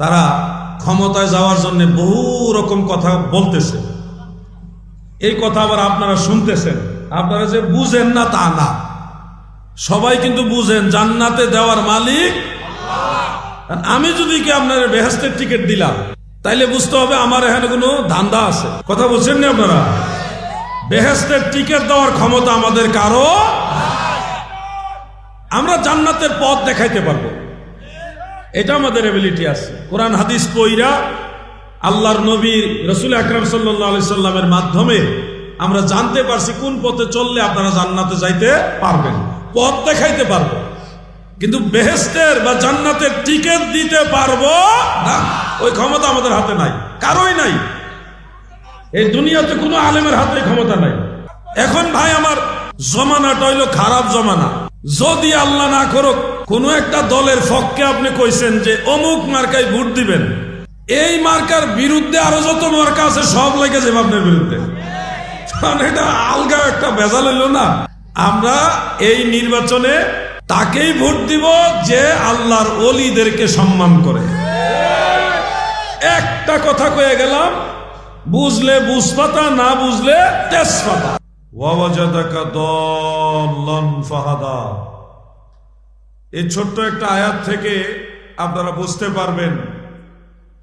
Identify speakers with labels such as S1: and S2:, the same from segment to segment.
S1: তারা ক্ষমতায় যাওয়ার জন্য বহু রকম কথা বলতেছে। এই কথা আবার আপনারা শুনতেছেন। আপনারা যে বুঝেন না তা না। সবাই কিন্তু বুঝেন, জান্নাতে দেওয়ার মালিক আমি যদি কি আপনার বেহেস্তের টিকিট দিলাম, তাইলে বুঝতে হবে আমার এখানে কোনো ধান্দা আছে। কথা বলছেন না আপনারা? বেহেস্তের টিকিট দেওয়ার ক্ষমতা আমাদের কারও আমরা জান্নাতের পথ দেখাইতে পারব। এটা আমাদের এবিলিটি আছে। কোরআন, হাদিস পইরা আল্লাহর নবীর রসুল আকরাম সাল্লাহ সাল্লামের মাধ্যমে আমরা জানতে পারছি কোন পথে চললে আপনারা জান্নাতে যাইতে পারবেন। পথ দেখাইতে পারব কিন্তু বেহেস্তের বা জান্নাতের টিকিট দিতে পারব না। ওই ক্ষমতা আমাদের হাতে নাই। কারোই নাই। এই দুনিয়াতে কোনো আলেমের হাতে ক্ষমতা নাই। এখন ভাই, আমার জমানাটা হইল খারাপ জমানা। যদি আল্লাহ না করুক কোন একটা দলের পক্ষে আপনি কইছেন যে অমুক মার্কায় ভোট দিবেন। এই মার্কার বিরুদ্ধে আরও যত মার্কা আছে, সব লেগে যাবে আপনার বিরুদ্ধে। কারণ এটা আলগা একটা ভেজাল হইল না। আমরা এই নির্বাচনে তাকেই ভোট দিব যে আল্লাহর অলিদেরকে সম্মান করে। একটা কথা কয়ে গেলাম, বুঝলে বুঝপাতা, না বুঝলে তেজপাতা। ওয়াজাদাকা দল্লান ফাহাদা। এই ছোট্ট একটা আয়াত থেকে আপনারা বুঝতে পারবেন,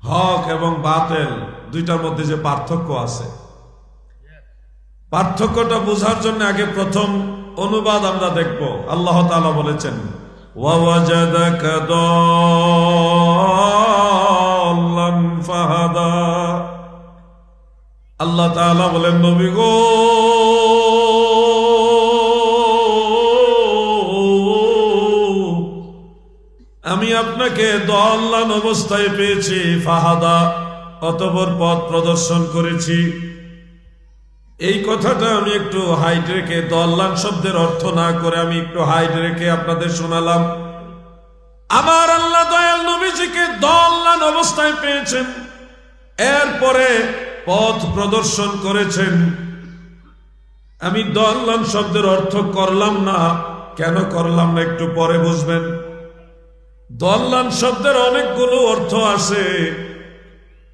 S1: হক এবং বাতেল দুইটার মধ্যে যে পার্থক্য আছে। পার্থক্যটা বোঝার জন্য আগে প্রথম অনুবাদ আমরা দেখব। আল্লাহ তাআলা বলেছেন আল্লাহ তাআলা বলেন, নবী গো আপনাকে দল্লান অবস্থায় পেয়েছি, ফাহাদা। অতপর পথ প্রদর্শন করেছি। এই কথাটা আমি একটু হাইট রেখে দল্লান শব্দের অর্থ না করে আমি একটু হাইট রেখে আপনাদের শোনালাম। আমার আল্লাহ দয়াল নবীজিকে দল্লান অবস্থায় পেয়েছেন। এরপরে পথ প্রদর্শন করেছেন। আমি দল্লান শব্দের অর্থ করলাম না, কেন করলাম না একটু পরে বুঝবেন। দল্লান শব্দের অনেকগুলো অর্থ আছে।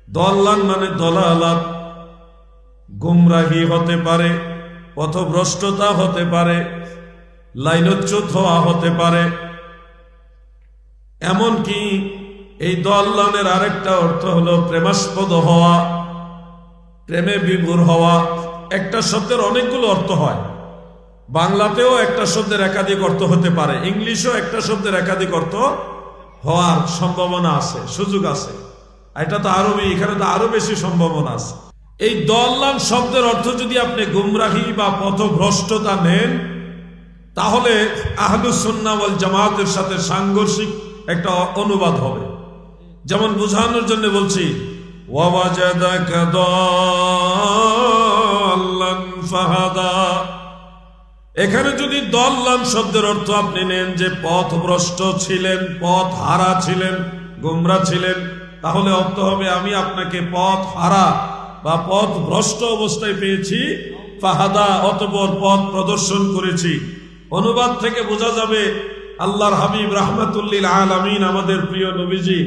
S1: দল্লান মানে দলালাত। গুমরাহি হতে পারে, পথভ্রষ্টতা হতে পারে, লাইনচ্যুত হওয়া হতে পারে। এমনকি এই দল্লানের আরেকটা অর্থ হলো প্রেমাস্পদ হওয়া, প্রেমে বিভোর হওয়া। একটা শব্দের অনেকগুলো অর্থ হয়। বাংলাতেও একটা শব্দের একাধিক অর্থ হতে পারে, ইংলিশেও একটা শব্দের একাধিক অর্থ হওয়ার সম্ভাবনা আছে, সুযোগ আছে। এটা তো আরবি, এখানে তো আরও বেশি সম্ভাবনা আছে। এই দল্লান শব্দের অর্থ যদি আপনি গুমরাহি বা পথভ্রষ্টতা নেন, তাহলে আহলুসন্নাওয়াল জামাতের সাথে সাংঘর্ষিক একটা অনুবাদ হবে। যেমন বোঝানোর জন্য বলছি ওয়াবাজাদাক দল্লান ফাহাদা। এখানে যদি দল্লান শব্দের অর্থ আপনি নেন যে পথ ভ্রষ্ট ছিলেন পথ হারা ছিলেন, গোমরা ছিলেন, তাহলে অর্থ হবে আমি আপনাকে পথ হারা বা পথ ভ্রষ্ট অবস্থায় পেয়েছি, ফাহাদা অতপর পথ প্রদর্শন করেছি। অনুবাদ থেকে বোঝা যাবে আল্লাহর হাবিব রাহমাতুল্লিল আলামিন আমাদের প্রিয় নবীজি,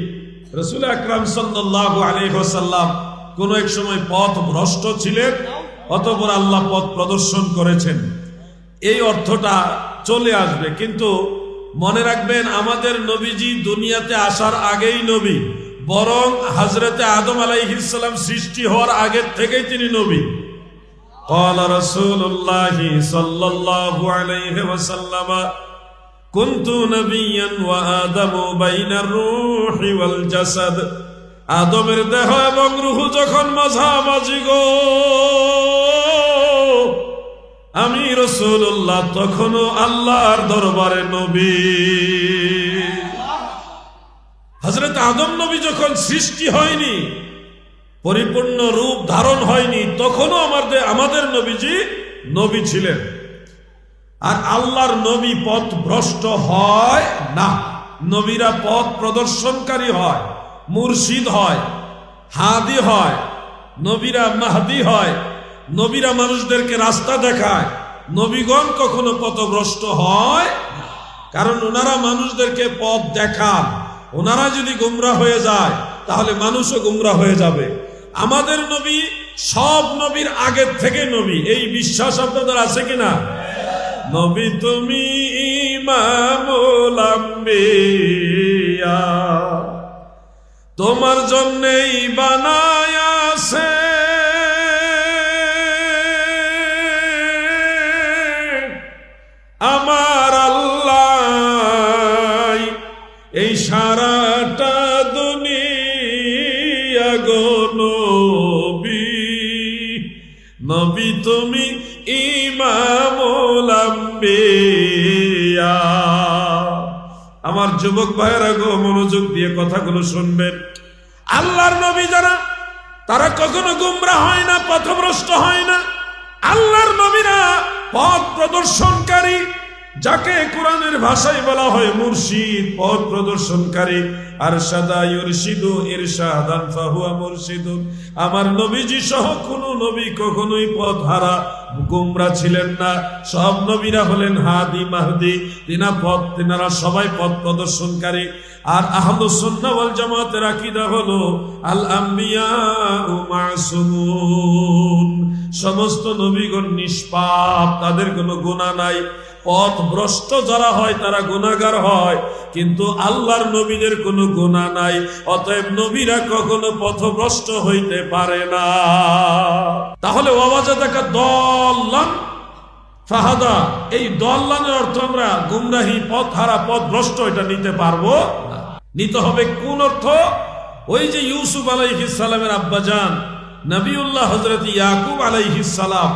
S1: রসুল আকরাম সাল্লাহ আলহ্লাম কোন এক সময় পথ ভ্রষ্ট ছিলেন অতপর আল্লাহ পথ প্রদর্শন করেছেন। এই অর্থটা চলে আসবে কিন্তু মনে রাখবেন আমাদের নবীজি দুনিয়াতে আসার আগেই নবী বরং হজরতে আদম আলাইহিসাল্লাম সৃষ্টি হওয়ার আগের থেকেই তিনি নবী قال رسول الله صلى الله عليه وسلم كنت نبيا وآدم بين الروح والجسد আদমের দেহ এবং রুহ যখন মাঝামাঝি গো আমি রসুল্লাহ তখনও আল্লাহর দরবারে নবী। হজরত আদম নবী যখন সৃষ্টি হয়নি, পরিপূর্ণ রূপ ধারণ হয়নি, তখনও আমাদের আমাদের নবীজি নবী ছিলেন। আর আল্লাহর নবী পথ ভ্রষ্ট হয় না। নবীরা পথ প্রদর্শনকারী হয়, মুর্শিদ হয়, হাদি হয়, নবীরা মাহাদি হয় নবীরা মানুষদেরকে রাস্তা দেখায়। নবীগণ কখনো পথভ্রষ্ট হয় কারণ ওনারা মানুষদেরকে পথ দেখান। ওনারা যদি গুমরা হয়ে যায়, তাহলে মানুষও গুমরা হয়ে যাবে। আমাদের নবী সব নবীর আগের থেকে নবী। এই বিশ্বাস আপনাদের আছে কিনা? নবী তুমি তোমার জন্যই বানায় আমার আল্লাহ, এই সারাটা দুনিয়া গো নবী। তুমি ইমামুল আম্বিয়া। আমার যুবক ভাইয়েরা গো, মনোযোগ দিয়ে কথাগুলো শুনবেন। আল্লাহর নবী যারা, তারা কখনো গুমরা হয় না, পথভ্রষ্ট হয় না। আল্লাহর নবীরা পথ প্রদর্শনকারী, যাকে কোরআনের ভাষায় বলা হয় মুর্শিদ, পথ প্রদর্শনকারী আর সাদা ইউরশিদু ইরশাদান ফাহুয়া মুরশিদুন। আমার নবীজি সহ কোন নবী কখনোই পথ হারা, গুমরা ছিলেন না। সব নবীরা হলেন হাদি, মাহদি। তিনা পথ, তিনারা সবাই পথ প্রদর্শনকারী। আর আহলুস সুন্নাহ ওয়াল জামাতের আকীদা হলো আল আম্বিয়া সমস্ত নবীগণ নিষ্পাপ, তাদের কোনো গুণা নাই। পথ ভ্রষ্ট যারা হয়, তারা গুণাগার হয়। কিন্তু আল্লাহর নবীদের কোনো গুণা নাই। অতএব নবীরা কখনো পথভ্রষ্ট হইতে পারে না। তাহলে দেখা দল্লান ফাহাদা, এই দল্লানের অর্থ আমরা গুমরাহি পথ হারা পথ ভ্রষ্ট এটা নিতে পারব। নিতে হবে কোন অর্থ ওই যে ইউসুফ আলাইহিস সালামের আব্বাজান, নবিউল্লাহ হজরত ইয়াকুব আলাইহিস সালাম,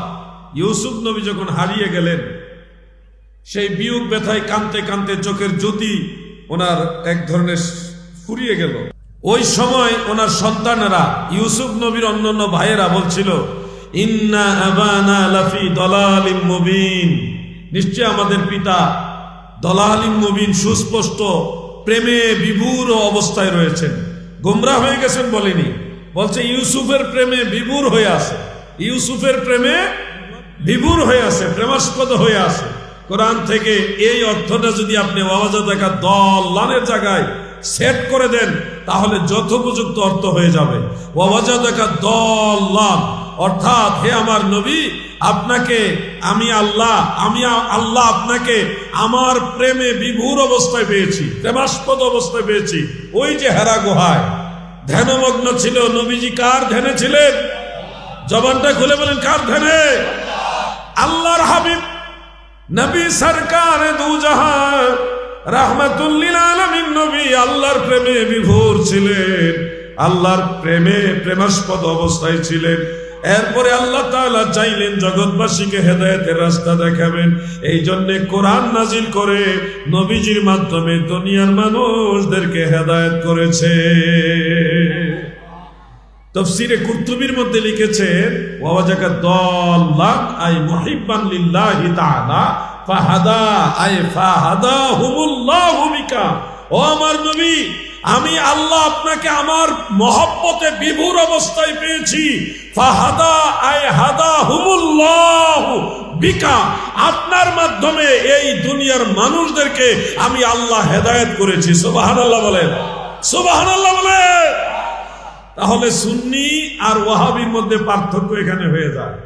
S1: ইউসুফ নবী যখন হারিয়ে গেলেন, সেই বিয়োগ ব্যথায় কানতে কানতে চোখের জ্যোতি ওনার এক ধরনের ফুরিয়ে গেল ওই সময় ওনার সন্তানেরা, ইউসুফ নবীর অন্যান্য ভাইয়েরা বলছিল ইন্না আবানা লাফি দলালিম মুবিন। নিশ্চয় আমাদের পিতা দলালিম মুবিন সুস্পষ্ট, প্রেমে বিভুর অবস্থায় রয়েছেন। গোমরা হয়ে গেছেন বলেনি। বলছে, ইউসুফের প্রেমে বিভুর হয়ে আছে। ইউসুফের প্রেমে বিভুর হয়ে আছে, প্রেমাস্পদ হয়ে আছে। কোরআন থেকে এই অর্থটা যদি আপনি দেখা দল লানের জায়গায় সেট করে দেন, তাহলে যথোপযুক্ত অর্থ হয়ে যাবে। দেখা দল লান অর্থাৎ হে আমার নবী, আপনাকে আমি আল্লাহ আমি আল্লাহ আপনাকে আমার প্রেমে বিভুর অবস্থায় পেয়েছি, প্রেমাস্পদ অবস্থায় পেয়েছি। ওই যে হেরা গুহায়, ধ্যানমগ্ন ছিল নবীজি, কার ধ্যানে ছিলেন? জবানটা খুলে বলেন, কার ধ্যানে? আল্লাহর হাবিব, নবী সরকার দু জাহান রাহমাতুল্লিল নবী আল্লাহর প্রেমে বিভোর ছিলেন, আল্লাহর প্রেমে প্রেমাস্পদ অবস্থায় ছিলেন। এরপরে আল্লাহ তাআলা চাইলেন জগৎবাসীকে হেদায়েতের রাস্তা দেখাবেন। এই জন্য কোরআন নাজিল করে নবীজির মাধ্যমে দুনিয়ার মানুষদেরকে হেদায়েত করেছে। তফসিরে কুর্তুবির মধ্যে লিখেছেন ওয়াজাকা দল্লান আই মুহিব্বান লিল্লাহি তাআলা, ফাহাদা আই ফাহাদা হুমুল্লাহু বিকা। ও আমার নবী আমি আল্লাহ আপনাকে আমার মহব্বতে বিভুর অবস্থায় পেয়েছি। ফাহাদা আই হাদা হুমুল্লাহু বিকা। আপনার মাধ্যমে এই দুনিয়ার মানুষদেরকে আমি আল্লাহ হেদায়েত করেছি। সুবহানাল্লাহ বলেন। সুবহানাল্লাহ বলেন। তাহলে সুন্নি আর ওয়াহাবির মধ্যে পার্থক্য এখানে হয়ে যায়।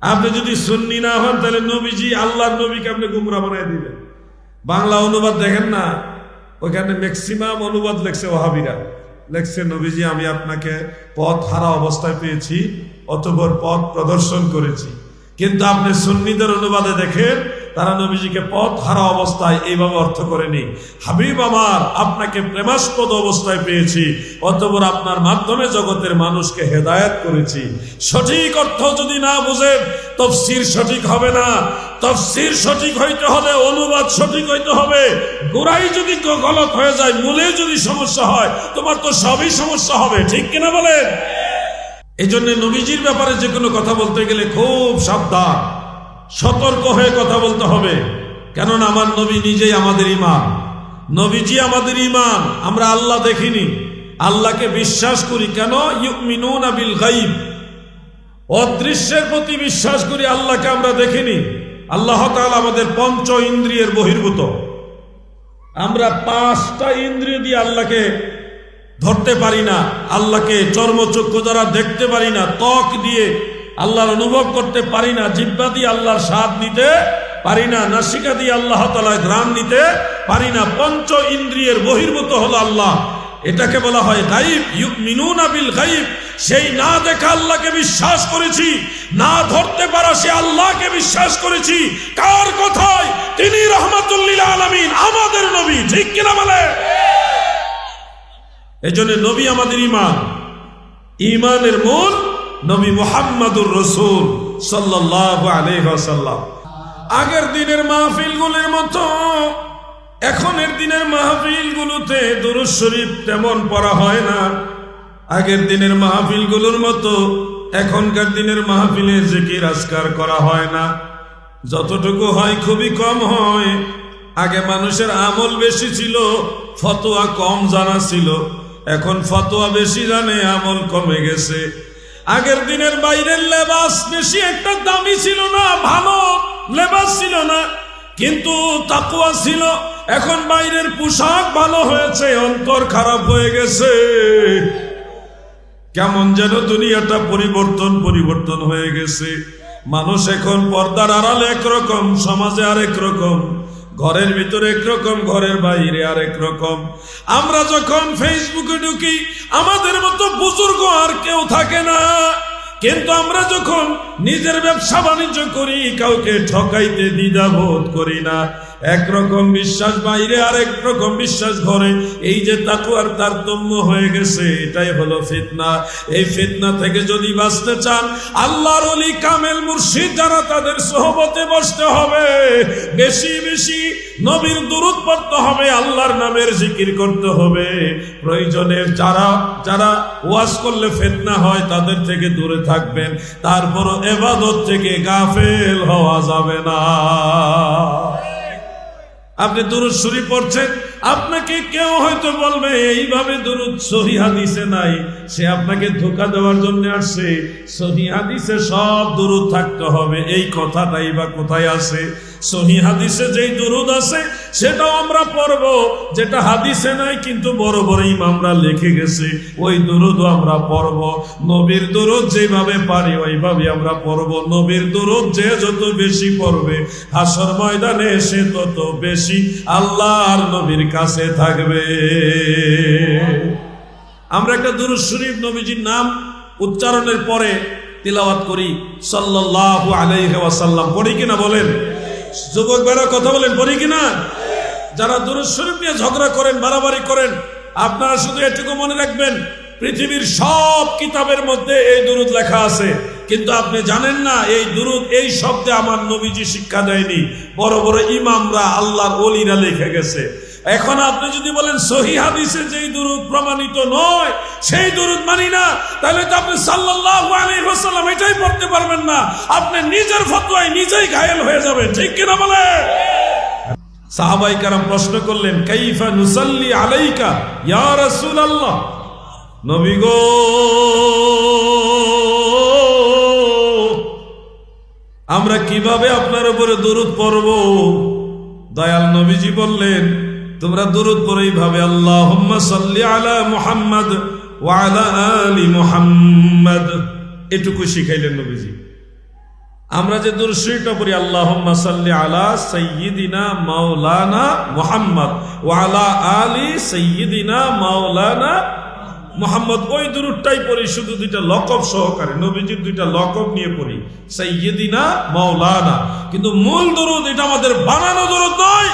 S1: আপনি যদি সুন্নি না হন, তাহলে নবীজি আল্লাহর নবীকে আপনি গুমরা বানাই দিবেন বাংলা অনুবাদ দেখেন না। ওইখানে ম্যাক্সিমাম অনুবাদ লেখছে ওহাবিরা। লেখছে, নবীজি, আমি আপনাকে পথ হারা অবস্থায় পেয়েছি, অতপর পথ প্রদর্শন করেছি। কিন্তু আপনি সুন্নিদের অনুবাদে দেখেন তারা নবীজিকে পথ হারা অবস্থায় এইভাবে অর্থ করেনি। হাবিব আমার, আপনাকে প্রেমাস্পদ অবস্থায় পেয়েছি, অতপর আপনার মাধ্যমে জগতের মানুষকে হেদায়েত করেছি। সঠিক অর্থ যদি না বুঝেন তফসির সঠিক হবে না। তফসির সঠিক হইতে হলে, অনুবাদ সঠিক হইতে হবে। গোড়াই যদি গলত হয়ে যায়, মূলে যদি সমস্যা হয়, তোমার তো সবই সমস্যা হবে, ঠিক কিনা বলেন? এই জন্য নবীজির ব্যাপারে যে কোনো কথা বলতে গেলে খুব সাবধান। সতর্ক হয়ে কথা বলতে হবে। কেননা আমার নবী নিজেই আমাদের ইমান নবীজি আমাদের ইমান আমরা আল্লাহ দেখিনি। আল্লাহকে বিশ্বাস করি, কেন? ইউমিনুনা বিল গাইব অদৃশ্যের প্রতি বিশ্বাস করি, আল্লাহকে আমরা দেখিনি। আল্লাহ তাআলা আমাদের পঞ্চ ইন্দ্রিয়ের বহির্ভূত। আমরা পাঁচটা ইন্দ্রিয় দিয়ে আল্লাহকে ধরতে পারি না, আল্লাহকে চর্মচক্ষু দ্বারা দেখতে পারি না, ত্বক দিয়ে আল্লাহর অনুভব করতে পারি না, জিব্বা দিয়ে আল্লাহর স্বাদ নিতে পারি না, নাসিকা দিয়ে আল্লাহ তালায় ঘ্রাণ নিতে পারি না, পঞ্চ ইন্দ্রিয়ের বহির্ভূত হলো আল্লাহ। এটাকে বলা হয় গাইব মিনুনা বিল গাইব। সেই না দেখা আল্লাহকে বিশ্বাস করেছি, না ধরতে পারা সে আল্লাহকে বিশ্বাস করেছি। কার কথায়? তিনি রহমাতুল্লিল আলামিন, আমাদের নবী, ঠিক কিনা বলে? এই জন্য নবী আমাদের ইমান ইমানের মূল নবী মোহাম্মদুর রসুল সাল্লাহ আলহাসাল্লাম আগের দিনের মাহফিলগুলির মতো এখনের দিনের মাহফিলগুলোতে দুরুজ শরীফ তেমন পড়া হয় না। আগের দিনের মাহফিলগুলোর মতো এখনকার দিনের মাহফিলে জিকির আজকার করা হয় না। যতটুকু হয় খুবই কম হয়। আগে মানুষের আমল বেশি ছিল, ফতোয়া কম জানা ছিল। এখন ফতোয়া বেশি জানে, আমল কমে গেছে। আগের দিনের বাইরের লেবাস বেশি একটা দামি ছিল না, ভালো লেবাস ছিল না, কিন্তু তাকুয়া ছিল। এখন বাইরের পোশাক ভালো হয়েছে, অন্তর খারাপ হয়ে গেছে। কেমন যেন দুনিয়াটা পরিবর্তন পরিবর্তন হয়ে গেছে। মানুষ এখন পর্দার আড়ালে একরকম, সমাজে আরেক রকম। ঘরের ভিতরে একরকম ঘরের বাইরে আর একরকম আমরা যখন ফেসবুকে ঢুকি, আমাদের মতো বুজুর্গ আর কেউ থাকে না। কিন্তু আমরা যখন নিজের ব্যবসা বাণিজ্য করি, কাউকে ঠকাইতে দ্বিধাবোধ করি না। একরকম বিশ্বাস বাইরে, আরেক রকম বিশ্বাস ঘরে। এই যে তাকুয়ার তারতম্য হয়ে গেছে, এটাই হলো ফিতনা। এই ফিতনা থেকে যদি বাঁচতে চান, আল্লাহর অলি কামেল মুর্শিদ যারা তাদের সহবতে বসতে হবে, বেশি বেশি নবীর দূরত পড়তে হবে, আল্লাহর নামের জিকির করতে হবে। প্রয়োজনে যারা যারা ওয়াজ করলে ফেতনা হয়, তাদের থেকে দূরে থাকবেন। তারপরও এবাদত থেকে গাফেল হওয়া যাবে না। আপনি দুরুদ শরীফ পড়ছেন আপনাকে কেউ হয়তো বলবে এইভাবে দুরুদ সহি হাদিসে নাই। সে আপনাকে ধোকা দেওয়ার জন্য আসছে। সহি হাদিসে সব দুরুদ থাকতে হবে। এই কথাটাই বা কোথায় আছে? সহি হাদিসে যেই দুরুদ আছে, সেটাও আমরা পড়ব। যেটা হাদিসে নাই, কিন্তু বড় বড় ইমামরা লিখে গেছে, ওই দুরুদও আমরা পড়ব। নবীর দুরুদ যেভাবে পারি, ওইভাবে আমরা পড়ব। নবীর দুরুদ যে যত বেশি পড়বে, হাসর ময়দানে সে তত বেশি আল্লাহর নবীর কাছে থাকবে। আমরা একটা দুরুদ শরীফ নবীজির নাম উচ্চারণের পরে তিলাওয়াত করি, সাল্লাল্লাহু আলাইহি ওয়াসাল্লাম। পড়ি কিনা বলেন? যুবক ভাইরা, কথা বলেন, পড়ি কিনা? যারা দুরুদ শরীফ নিয়ে ঝগড়া করেন, বাড়াবাড়ি করেন, আপনারা শুধু এটুকু মনে রাখবেন, পৃথিবীর সব কিতাবের মধ্যে এই দুরুদ লেখা আছে। কিন্তু আপনি জানেন না, এই দুরুদ, এই শব্দে আমার নবীজি শিক্ষা দেয়নি। বড় বড় ইমামরা আল্লাহর অলিরা লিখে গেছে। এখন আপনি যদি বলেন সহি হাদিসে যেই দুরুদ প্রমাণিত নয়, সেই দুরুদ মানি না, তাহলে তো আপনি সাল্লাল্লাহু আলাইহি এটাই পড়তে পারবেন না। আপনি নিজের ফতোয়ায় নিজেই ঘায়েল হয়ে যাবে ঠিক কিনা বলে? সাহাবাই কারাম প্রশ্ন করলেন, কাইফা আলাইকা গো, আমরা কীভাবে আপনার উপরে দরুদ পড়ব? দয়াল নবীজি বললেন তোমরা দরুদ পড়ো এইভাবে, আল্লাহুম্মা সাল্লি আলা মুহাম্মদ ওয়া আলা মুহাম্মদ। এটুকু শিখাইলেন নবীজি। আমরা যে দুরুশরীফটা পড়ি, আল্লাহুম্মা সাল্লি আলা সাইয়্যিদিনা মাওলানা মুহাম্মদ ওয়া আলা সাইয়্যিদিনা মাওলানা মোহাম্মদ। ওই দুরুদটাই পড়ি, শুধু দুইটা লকব সহকারে, নবীজির দুইটা লকব নিয়ে পড়ি, সাইয়্যিদিনা মাওলানা। কিন্তু মূল দরুদ এটা আমাদের বানানো দরুদ নয়।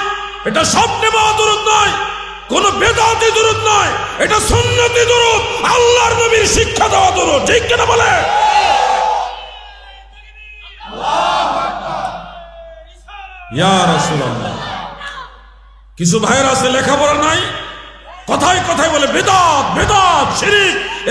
S1: এটা স্বপ্নে পাওয়া দূর নয়, কোন বেদাতি দূর নয়, এটা সুন্নতি দূর আল্লাহর নবীর শিক্ষা দেওয়া দূর ঠিক কিনা বলে? কিছু ভাইয়ের আছে লেখাপড়া নাই? কথায় কথায় বলে, বেদাত বেদাত।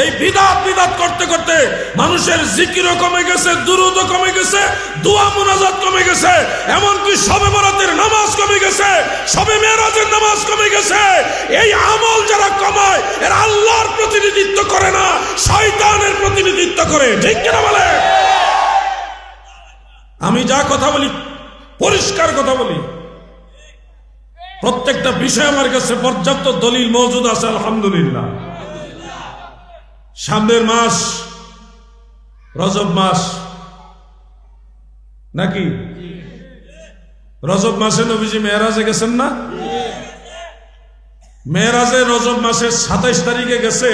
S1: এই বিদাত বিদাত করতে করতে মানুষের জিকিরও কমে গেছে, দুরুদও কমে গেছে, দোয়া মুনাজাত কমে গেছে, এমনকি সবে বরাতের নামাজ কমে গেছে, সবে মেয়েরাজের নামাজ কমে গেছে। এই আমল যারা কমায়, এরা আল্লাহর প্রতিনিধিত্ব করে না, শয়তানের প্রতিনিধিত্ব করে। ঠিক কিনা বলে? আমি যা কথা বলি, পরিষ্কার কথা বলি। প্রত্যেকটা বিষয় আমার কাছে পর্যাপ্ত দলিল মজুদ আছে, আলহামদুলিল্লাহ। সামনের মাস, রজব মাস। নাকি? রজব মাসে নবীজি মেয়েরাজে গেছেন না? মেয়েরাজে রজব মাসের সাতাইশ তারিখে গেছে,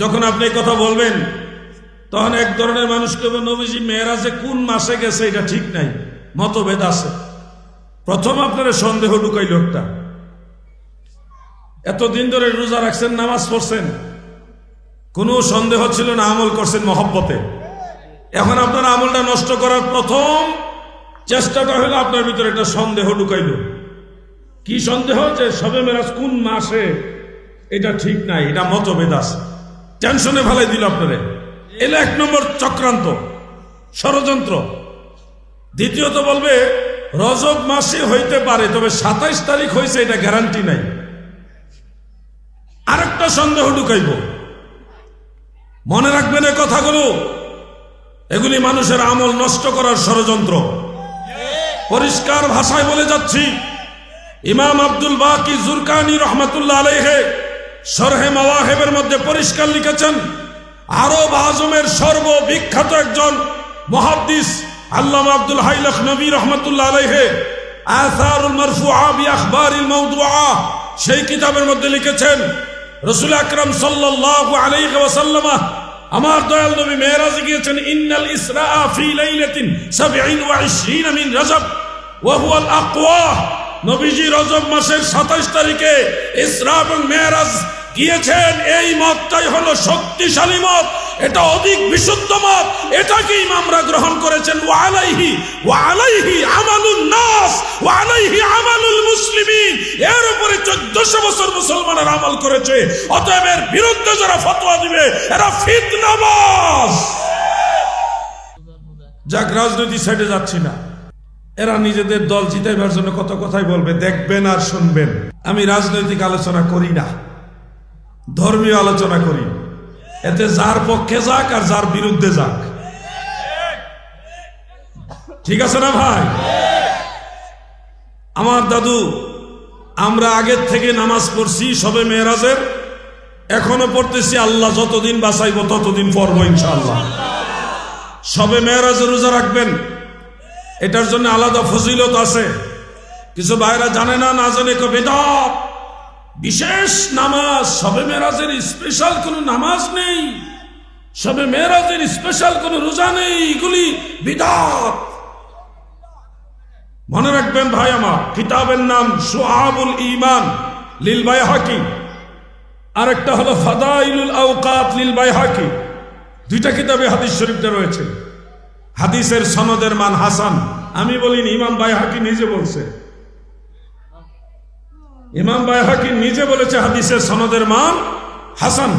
S1: যখন আপনি কথা বলবেন, তখন এক ধরনের মানুষ কেবল নবীজি মেয়েরাজে কোন মাসে গেছে, এটা ঠিক নাই, মতভেদ আছে। প্রথম আপনার সন্দেহ ঢুকাই লোকটা এতদিন ধরে রোজা রাখছেন, নামাজ পড়ছেন। কোনো সন্দেহ ছিল না আমল করছেন মহব্বতে। এখন আপনার আমলটা নষ্ট করার প্রথম চেষ্টাটা হলো আপনার ভিতরে একটা সন্দেহ ঢুকাইল। কি সন্দেহ? যে সবে মেরাজ কোন মাসে? এটা ঠিক নাই, এটা মতভেদ আছে। টেনশনে ফেলাই দিল আপনারে। এলে এক নম্বর চক্রান্ত, ষড়যন্ত্র। দ্বিতীয়ত বলবে, রজব মাসে হইতে পারে, তবে সাতাইশ তারিখ হয়েছে এটা গ্যারান্টি নাই। আরেকটা সন্দেহ ঢুকাইব। মনে রাখবেন এই কথাগুলো? এগুলি মানুষের আমল নষ্ট করার ষড়যন্ত্র। পরিষ্কার ভাষায় বলে যাচ্ছি, ইমাম আব্দুল বাকি জুরকানি রহমতুল্লাহ আলাইহে সরহে মাওয়াহেবের মধ্যে পরিষ্কার লিখেছেন, আরব আজমের সর্ববিখ্যাত একজন মহাদ্দিস আল্লামা আব্দুল হাই নবী রহমতুল্লাহ মাওদুআ সেই কিতাবের মধ্যে লিখেছেন, রসুল আকরাম সাল্লাল্লাহু আলাইহি ওয়াসাল্লাম আমার দয়াল নবী মেয়েরাজ গিয়েছেন, ইন্নাল ইসরা ফি লাইলাতিন 27 রজব ওয়া আকওয়া। নবীজি রজব মাসের 27 তারিখে ইসরা এবং মেয়েরাজ গিয়েছেন, এই মতটাই হলো শক্তিশালী মত। এটা অধিক বিশুদ্ধ মত। এটাকে ইমামরা গ্রহণ করেছেন। ওয়া আলাইহি ওয়া আলাইহি আমালুন নাস, ওয়া আলাইহি আমালুল মুসলিমিন। এর উপরে 1400 বছর মুসলমানের আমল করেছে। অতএব এর বিরুদ্ধে যারা ফতোয়া দিবে, এরা ফিতনাবাজ যাক রাজনৈতিক সাইডে যাচ্ছি না। এরা নিজেদের দল জিতাইবার জন্য কত কথাই বলবে, দেখবেন আর শুনবেন। আমি রাজনৈতিক আলোচনা করি না। ধর্মীয় আলোচনা করি। এতে যার পক্ষে যাক আর যার বিরুদ্ধে যাক। ঠিক আছে না ভাই? আমার দাদু, আমরা আগের থেকে নামাজ পড়ছি, সবে মেয়েরাজের। এখনও পড়তেছি, আল্লাহ যতদিন বাঁচাইব ততদিন পড়ব ইনশাল্লাহ সবে মেয়েরাজে রোজা রাখবেন। এটার জন্য আলাদা ফজিলত আছে। কিছু ভাইরা জানে না না জানে বেদাত। বিশেষ নামাজ, সবে মেরাজের স্পেশাল কোনো নামাজ নেই, সবে মেরাজের স্পেশাল কোনো রোজা নেই, এগুলি বিদাত। মনে রাখবেন ভাই আমার, কিতাবের নাম সোহাবুল ইমান লিল বাই হাকি আরেকটা হলো ফাদাইলুল আওকাত লিল বাই হাকি দুইটা কিতাবে হাদিস শরীফটা রয়েছে। হাদিসের সনদের মান হাসান। আমি বলিনি, ইমাম বাই হাকি নিজে বলছে। ইমাম বায়হাকি নিজে বলেছে হাদিসের সনদের মান হাসান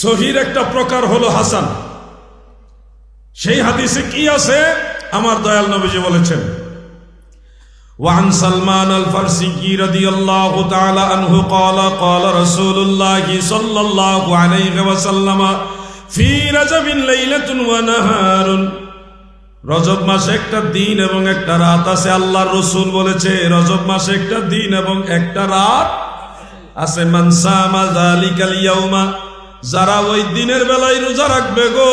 S1: সহির একটা প্রকার হলো হাসান সেই হাদিসে কি আছে আমার দয়াল নবীজি বলেছেন وعن سلمان الفارسي رضي الله تعالى عنه قال قال رسول الله صلى الله عليه وسلم في رجب ليلة ونهار রজব মাসে একটা দিন এবং একটা রাত আছে আল্লাহ রসুল বলেছে, রজব মাসে একটা দিন এবং একটা রাত আছে। যারা ওই দিনের বেলায় রোজা রাখবে গো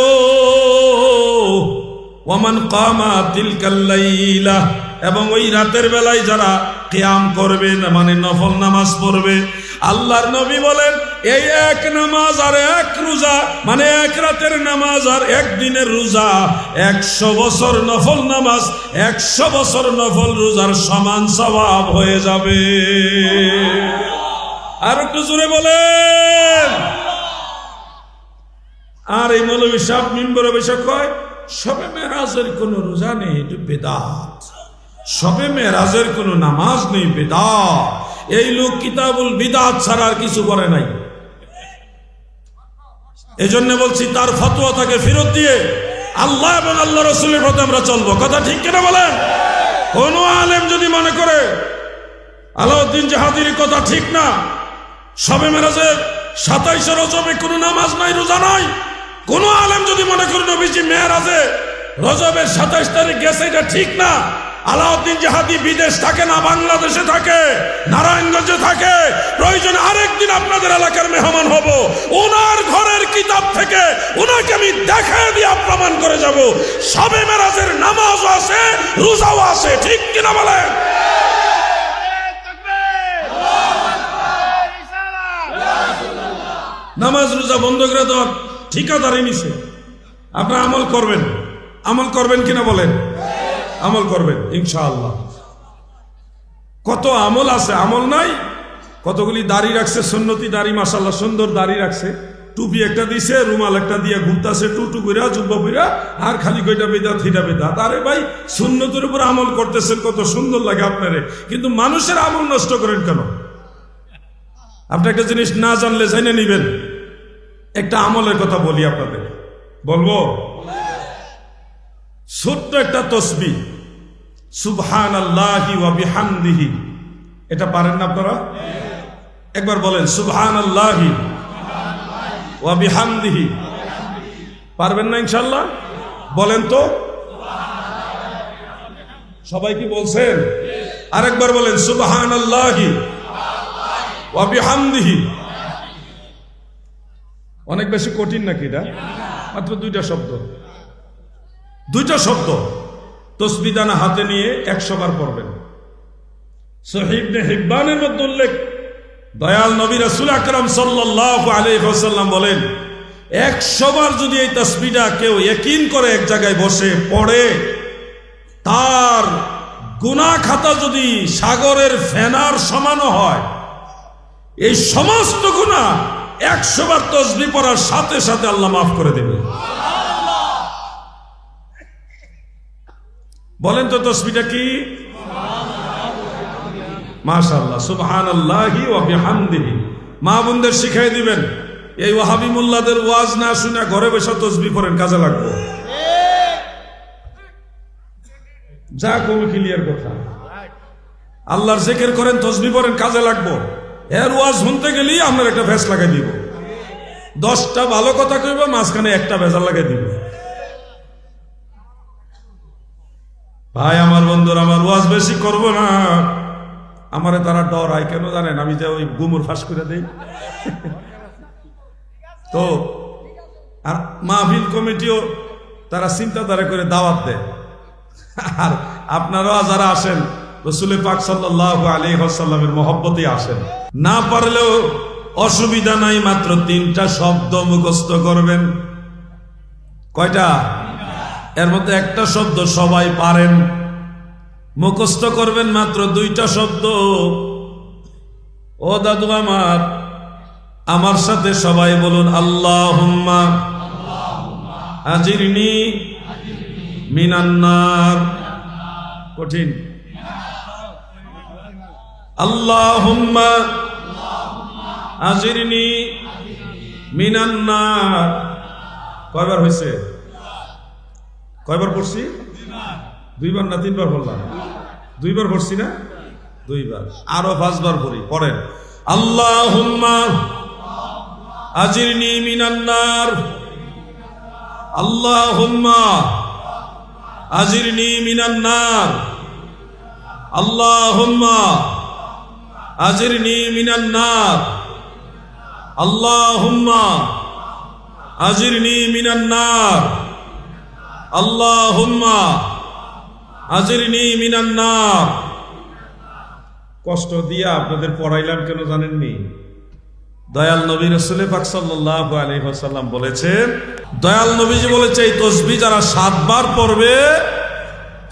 S1: ওমান কামা তিলকাল লাইলা। এবং ওই রাতের বেলায় যারা কিয়াম করবে মানে নফল নামাজ পড়বে, আল্লাহর নবী বলেন, এই এক নামাজ আর এক রোজা মানে এক রাতের নামাজ আর এক দিনের রোজা, একশো বছর নফল নামাজ, একশো বছর নফল রোজার সমান স্বভাব হয়ে যাবে। আর একটু জোরে বলেন। আর এই মৌলবী সাহেব মিম্বর অভিষেক হয় সবে মেরাজের কোনো রোজা নেই, এটা বেদাত। সবে মেরাজের কোনো নামাজ নেই, বেদাত। এই লোক কিতাবুল বিদাত ছাড়া আর কিছু করে নাই। এই জন্য বলছি, তার ফতোয়া তাকে ফেরত দিয়ে আল্লাহ এবং আল্লাহ রসুলের পথে আমরা চলবো। কথা ঠিক কিনা বলেন? কোন আলেম যদি মনে করে, আলাউদ্দিন জাহাদির কথা ঠিক না, সবে মেরাজের সাতাইশে রজবে কোনো নামাজ নাই, রোজা নাই। কোন আলেম যদি মনে করে নবীজি মেয়ারাজে রজবের সাতাইশ তারিখ গেছে, এটা ঠিক না। আলাউদ্দিন জাহাদি বিদেশ থাকে না, বাংলাদেশে থাকে, নারায়ণগঞ্জে থাকে। প্রয়োজন আরেকদিন আপনাদের এলাকার মেহমান হব। ওনার ঘরের কিতাব থেকে ওনাকে আমি দেখা দিয়ে প্রমাণ করে যাব। সবে মেরাজের নামাজও আছে, রোজাও আছে, ঠিক কিনা বলেন? নামাজ, রোজা বন্ধ করে দেওয়ার ঠিকাদারি নিছে। আপনারা আমল করবেন। আমল করবেন কিনা বলেন? আমল করবেন, ইনশাআল্লাহ। কত আমল আছে, আমল নাই? কতগুলি দাড়ি রাখছে, সুন্নতি দাড়ি মাসাল্লাহ সুন্দর দাড়ি রাখছে। টুপি একটা দিছে, রুমাল একটা দিয়ে ঘুরতাছে, টুটু কইরা, জুব্বা কইরা আর খালি কইটা বেদা থিটা বেদা আরে ভাই, সুন্নতির উপর আমল করতেছেন, কত সুন্দর লাগে আপনারে। কিন্তু মানুষের আমল নষ্ট করেন কেন? আপনি একটা জিনিস না জানলে জেনে নিবেন। একটা আমলের কথা বলি আপনাদের। বলব? ছোট্ট একটা তসবি। সুবহান আল্লাহি বিহামদিহি। এটা পারেন না আপনারা? একবার বলেন সুবহান আল্লাহি বিহামদিহি। পারবেন না ইনশাল্লাহ বলেন তো। সবাই কি বলছেন? আরেকবার বলেন সুবহান আল্লাহি বিহামদিহি। অনেক বেশি কঠিন নাকি এটা? মাত্র দুইটা শব্দ। দুইটা শব্দ। তসবিদানা হাতে নিয়ে একশো বার পড়বেন। সহিবনে হিব্বানের মধ্যে উল্লেখ, দয়াল নবী রাসুল আকরাম সাল্লাহ আলাইসাল্লাম বলেন, একশো বার যদি এই তসবিটা কেউ একিন করে এক জায়গায় বসে পড়ে, তার গুনা খাতা যদি সাগরের ফেনার সমানও হয়, এই সমস্ত গুণা একশো বার তসবি পড়ার সাথে সাথে আল্লাহ মাফ করে দেবে। বলেন তো তসবিটা কি? মাশাল্লাহ সুবহান আল্লাহি ও বিহামদিহি। মা বোনদের শিখাই দিবেন, এই ওয়াহাবি ওয়াজ না শুনে ঘরে বসে তসবি করেন কাজে লাগবে। যা কবি ক্লিয়ার কথা। আল্লাহর জেকের করেন, তসবি করেন কাজে লাগবো। এর ওয়াজ শুনতে গেলেই আপনার একটা ভেস লাগাই দিব। দশটা ভালো কথা কইব, মাঝখানে একটা ভেজাল লাগাই দিব। ভাই, আমার বন্ধুর, আমার ওয়াজ বেশি করব না। আমারে তারা ডর হয় কেন জানেন? আমি যে ওই গুমুর ফাঁস করে দেই। তো, আর মাহফিল কমিটিও তারা চিন্তাধারা করে দাওয়াত দেয়। আর আপনারাও যারা আসেন রসুল পাক সাল্লাহ আলী সাল্লামের মহব্বতে আসেন। না পারলেও অসুবিধা নাই, মাত্র তিনটা শব্দ মুখস্থ করবেন। কয়টা? এর মধ্যে একটা শব্দ সবাই পারেন। মুখস্থ করবেন মাত্র দুইটা শব্দ। ও দাদু আমার আমার সাথে সবাই বলুন আল্লাহ আজিরনি মিনান্নার। কঠিন। আল্লাহুম্মা আজিরনি মিনান্নার কয়বার হয়েছে কয়বার পড়ছি? দুইবার না তিনবার বললাম দুইবার পড়ছি না? দুইবার। আরও পাঁচবার পড়ি, পড়েন। আল্লাহুম্মা আজিরনি মিনান্নার আল্লাহুম্মা আজিরনি মিনান্নার আল্লাহুম্মা আজিরনি মিনান্নার আল্লাহুম্মা আজিরনি মিনান্নার আল্লাহুম্মা আজিরনি মিনান্নার কষ্ট দিয়ে আপনাদের পড়াইলাম কেন জানেননি? দয়াল নবী রসুল পাক সাল্লাহ আলহিহাসাল্লাম বলেছেন, দয়াল নবীজি বলেছে, এই তসবি যারা সাতবার পড়বে,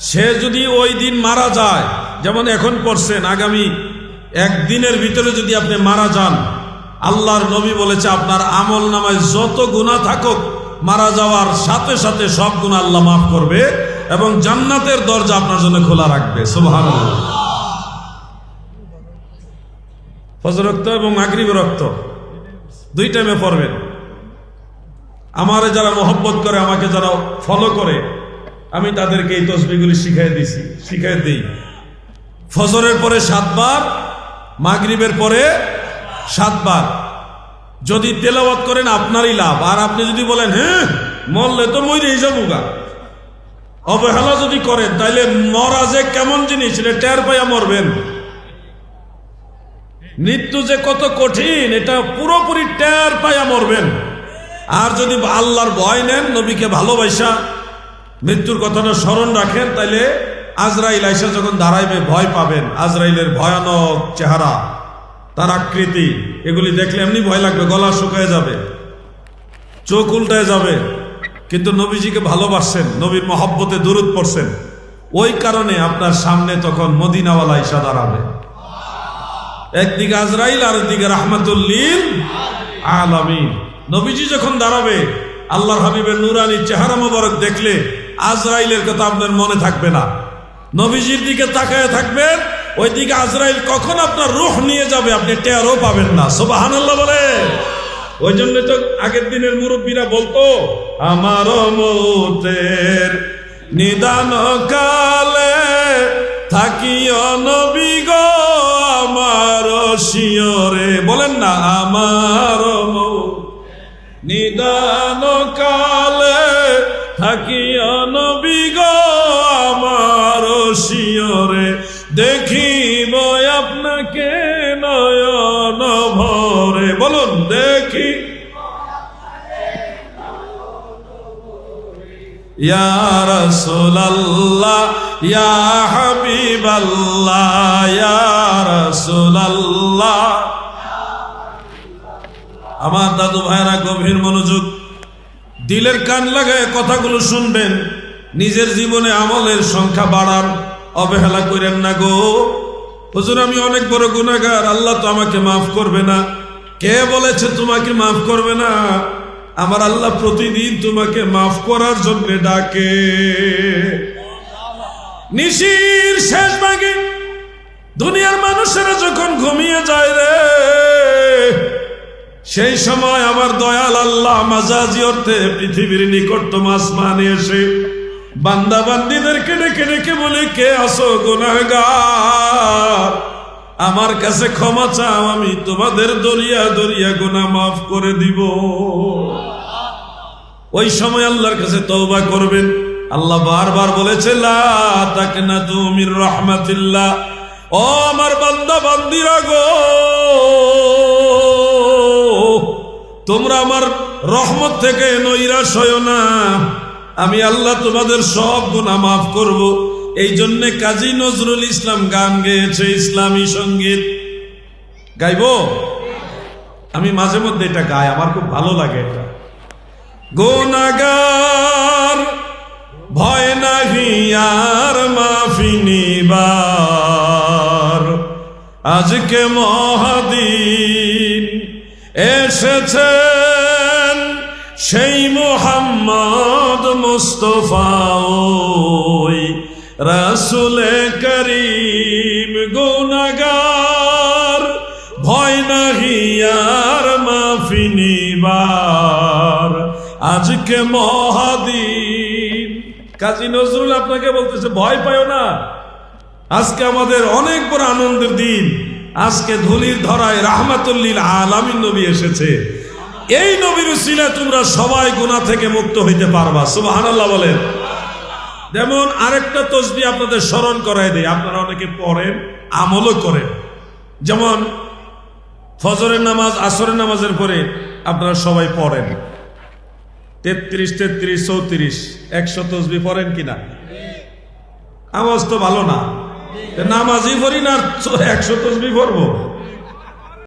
S1: সে যদি ওই দিন মারা যায়, যেমন এখন পড়ছেন আগামী একদিনের ভিতরে যদি আপনি মারা যান, আল্লাহর নবী বলেছে, আপনার আমল নামায় যত গুণা থাকুক, মারা যাওয়ার সাথে সাথে সব গুণ আল্লাহ মাফ করবে এবং জান্নাতের দরজা আপনার জন্য খোলা রাখবে। সুবহান ফজর রক্ত এবং মাগরিব রক্ত, দুই টাইমে পড়বেন। আমারে যারা মহব্বত করে, আমাকে যারা ফলো করে, আমি তাদেরকে এই তসবিগুলি শিখাই দিছি, শিখাই দিই। ফজরের পরে সাতবার মাগরিবের পরে সাতবার। যদি তেলাওয়াত করেন আপনারই লাভ। আর আপনি যদি বলেন হ্যাঁ মরলে তো মইরেই যাব গা। অবহেলা যদি করেন, তাইলে মরা যে কেমন জিনিস, এটা টের পাইয়া মরবেন। মৃত্যু যে কত কঠিন, এটা পুরোপুরি টের পাইয়া মরবেন। আর যদি আল্লাহর ভয় নেন, নবীকে ভালোবাসা, মৃত্যুর কথাটা স্মরণ রাখেন, তাইলে আজরাইল আইসা যখন দাঁড়াইবে, ভয় পাবেন। আজরাইলের ভয়ানক চেহারা, তার আকৃতি, এগুলি দেখলে এমনি ভয় লাগবে, গলা শুকায় যাবে, চোখ উল্টায় যাবে। কিন্তু নবীজিকে ভালোবাসছেন, নবীর মহব্বতে দূরত পড়ছেন। ওই কারণে আপনার সামনে তখন মদিনাওয়ালা ইসা দাঁড়াবে। একদিকে আজরাইল আর একদিকে রাহমাতুল্লিল আলামিন। নবীজি যখন দাঁড়াবে, আল্লাহর হাবিবের নুরানি চেহারা মোবারক দেখলে আজরাইলের কথা আপনার মনে থাকবে না। নবীজির দিকে তাকায় থাকবেন ওই দিকে আজরাইল কখন আপনার রুহ নিয়ে যাবে আপনি টেরও পাবেন না। সোবাহান বলে ওই জন্য তো আগের দিনের মুরব্বীরা বলতো আমার মৌতের নিদান কালে থাকিও নবী গো আমার শিয়রে। বলেন না আমার নিদান কালে থাকিও দেখি। আমার দাদু ভাইরা গভীর মনোযোগ, দিলের কান লাগায় কথাগুলো শুনবেন, নিজের জীবনে আমলের সংখ্যা বাড়ান, অবহেলা করেন না গো। হুজুর, আমি অনেক বড় গুনাহগার, আল্লাহ তো আমাকে মাফ করবে না। কে বলেছে তোমাকে মাফ করবে না? আমার আল্লাহ প্রতিদিন তোমাকে মাফ করার জন্য ডাকে। নিশির শেষ ভাগে দুনিয়ার মানুষেরা যখন ঘুমিয়ে যায় রে, সেই সময় আমার দয়াল আল্লাহ মাজাজি অর্থে পৃথিবীর নিকটতম আসমানে এসে বান্দা বান্দিদেরকে ডেকে ডেকে বলে, কে আসো গুনাহগার? আমার কাছে ক্ষমা চাও, আমি তোমাদের দরিয়া দরিয়া গুনাহ মাফ করে দিব। ওই সময় আল্লাহর কাছে তওবা করবেন। আল্লাহ বারবার বলেছে রাহমাতিল্লাহ। ও আমার বান্দা, বান্দিরা গো, তোমরা আমার রহমত থেকে নৈরাশ হয় না। আমি আল্লাহ তোমাদের সব গুণা মাফ করব। এই জন্য কাজী নজরুল ইসলাম গান গেয়েছে, ইসলামী সংগীত। গাইব? আমি মাঝে মধ্যে এটা গাই, আমার খুব ভালো লাগে এটা। গোনাগার ভয় নাহি আর মাফি নিবার। আজকে মহাদিন এসেছেন সেই মোহাম্মদ মুস্তফা রাসুলে করিম গুনাগার ভয় নাহি আর মাফি নিবার। আজকে মহাদিন। কাজী নজরুল আপনাকে বলতেছে, ভয় পায় না। আজকে আমাদের অনেক বড় আনন্দের দিন। আজকে ধুলির ধরায় রাহমাতুল্লিল আলামিন নবী এসেছে। এই নবীর উসিলে তোমরা সবাই গুণা থেকে মুক্ত হইতে পারবা। সুবহানাল্লাহ বলেন। যেমন আরেকটা তসবি আপনাদের স্মরণ করাই দেয় আপনারা অনেকে পড়েন, আমলও করেন। যেমন ফজরের নামাজ, আসরের নামাজের পরে আপনারা সবাই পড়েন। তেত্রিশ তেত্রিশ, চৌত্রিশ, একশো তসবি পড়েন কিনা? আওয়াজ তো ভালো না। নামাজই পড়ি না, একশো তসবি পড়ব?